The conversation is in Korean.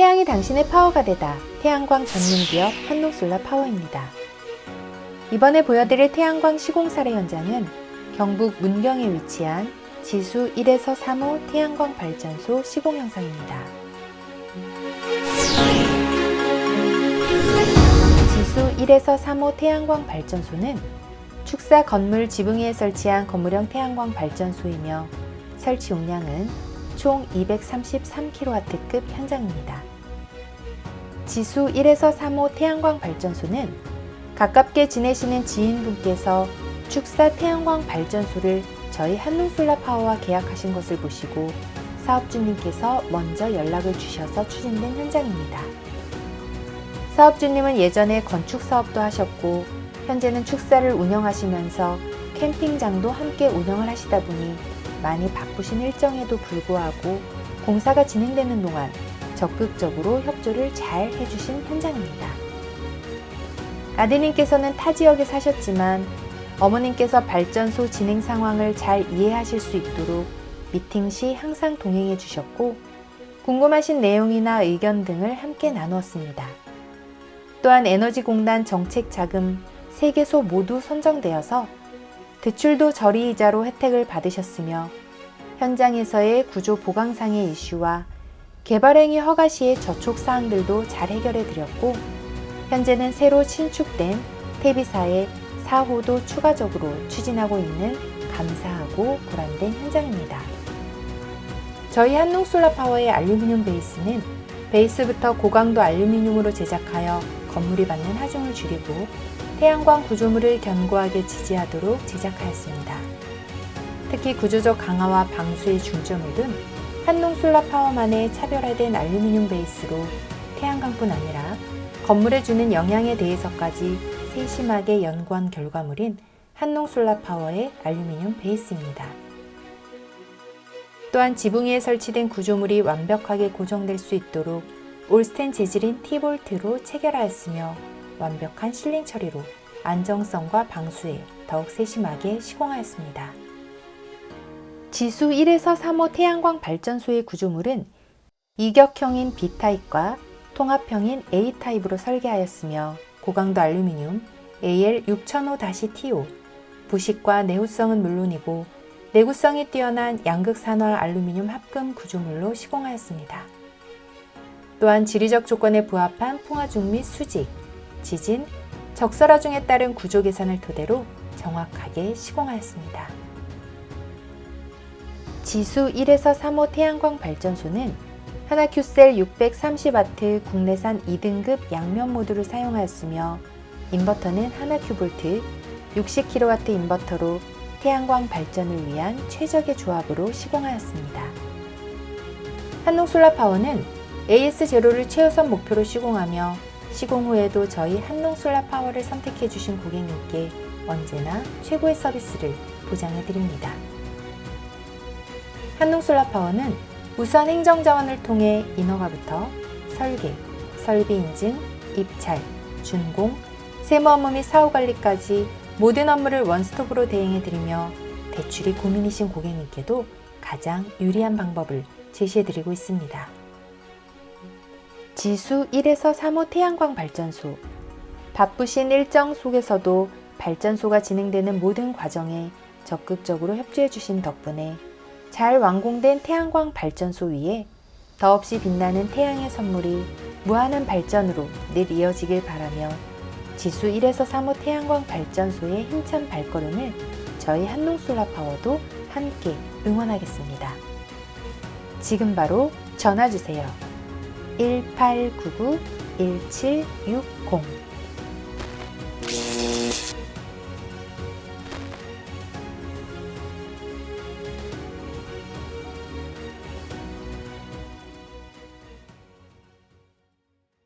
태양이 당신의 파워가 되다. 태양광 전문 기업 한농솔라 파워입니다. 이번에 보여드릴 태양광 시공 사례 현장은 경북 문경에 위치한 지수 1에서 3호 태양광 발전소 시공 영상입니다. 지수 1에서 3호 태양광 발전소는 축사 건물 지붕 위에 설치한 건물형 태양광 발전소이며 설치 용량은 총 233kW급 현장입니다. 지수 1에서 3호 태양광 발전소는 가깝게 지내시는 지인분께서 축사 태양광 발전소를 저희 한농솔라 파워와 계약하신 것을 보시고 사업주님께서 먼저 연락을 주셔서 추진된 현장입니다. 사업주님은 예전에 건축 사업도 하셨고 현재는 축사를 운영하시면서 캠핑장도 함께 운영을 하시다 보니 많이 바쁘신 일정에도 불구하고 공사가 진행되는 동안 적극적으로 협조를 잘 해주신 현장입니다. 아드님께서는 타 지역에 사셨지만 어머님께서 발전소 진행 상황을 잘 이해하실 수 있도록 미팅 시 항상 동행해 주셨고 궁금하신 내용이나 의견 등을 함께 나누었습니다. 또한 에너지공단 정책 자금 3개소 모두 선정되어서 대출도 저리이자로 혜택을 받으셨으며 현장에서의 구조 보강상의 이슈와 개발행위 허가 시의 저촉 사항들도 잘 해결해 드렸고 현재는 새로 신축된 태비사의 4호도 추가적으로 추진하고 있는 감사하고 보람된 현장입니다. 저희 한농솔라파워의 알루미늄 베이스는 베이스부터 고강도 알루미늄으로 제작하여 건물이 받는 하중을 줄이고 태양광 구조물을 견고하게 지지하도록 제작하였습니다. 특히 구조적 강화와 방수에 중점을 둔 한농솔라 파워만의 차별화된 알루미늄 베이스로 태양광뿐 아니라 건물에 주는 영향에 대해서까지 세심하게 연구한 결과물인 한농솔라 파워의 알루미늄 베이스입니다. 또한 지붕 위에 설치된 구조물이 완벽하게 고정될 수 있도록 올스텐 재질인 T볼트로 체결하였으며 완벽한 실링 처리로 안정성과 방수에 더욱 세심하게 시공하였습니다. 지수 1에서 3호 태양광 발전소의 구조물은 이격형인 B타입과 통합형인 A타입으로 설계하였으며 고강도 알루미늄 AL6005-TO 부식과 내구성은 물론이고 내구성이 뛰어난 양극산화 알루미늄 합금 구조물로 시공하였습니다. 또한 지리적 조건에 부합한 풍화중 및 수직, 지진, 적설화 중에 따른 구조 계산을 토대로 정확하게 시공하였습니다. 지수 1에서 3호 태양광 발전소는 하나큐셀 630W 국내산 2등급 양면 모듈을 사용하였으며 인버터는 하나큐볼트 60kW 인버터로 태양광 발전을 위한 최적의 조합으로 시공하였습니다. 한농솔라파워는 AS0를 최우선 목표로 시공하며 시공 후에도 저희 한농솔라 파워를 선택해 주신 고객님께 언제나 최고의 서비스를 보장해 드립니다. 한농솔라 파워는 우선 행정자원을 통해 인허가부터 설계, 설비 인증, 입찰, 준공, 세무 업무 및 사후 관리까지 모든 업무를 원스톱으로 대행해 드리며 대출이 고민이신 고객님께도 가장 유리한 방법을 제시해 드리고 있습니다. 지수 1에서 3호 태양광 발전소 바쁘신 일정 속에서도 발전소가 진행되는 모든 과정에 적극적으로 협조해 주신 덕분에 잘 완공된 태양광 발전소 위에 더없이 빛나는 태양의 선물이 무한한 발전으로 늘 이어지길 바라며 지수 1에서 3호 태양광 발전소의 힘찬 발걸음을 저희 한농솔라 파워도 함께 응원하겠습니다. 지금 바로 전화 주세요. 1899-1760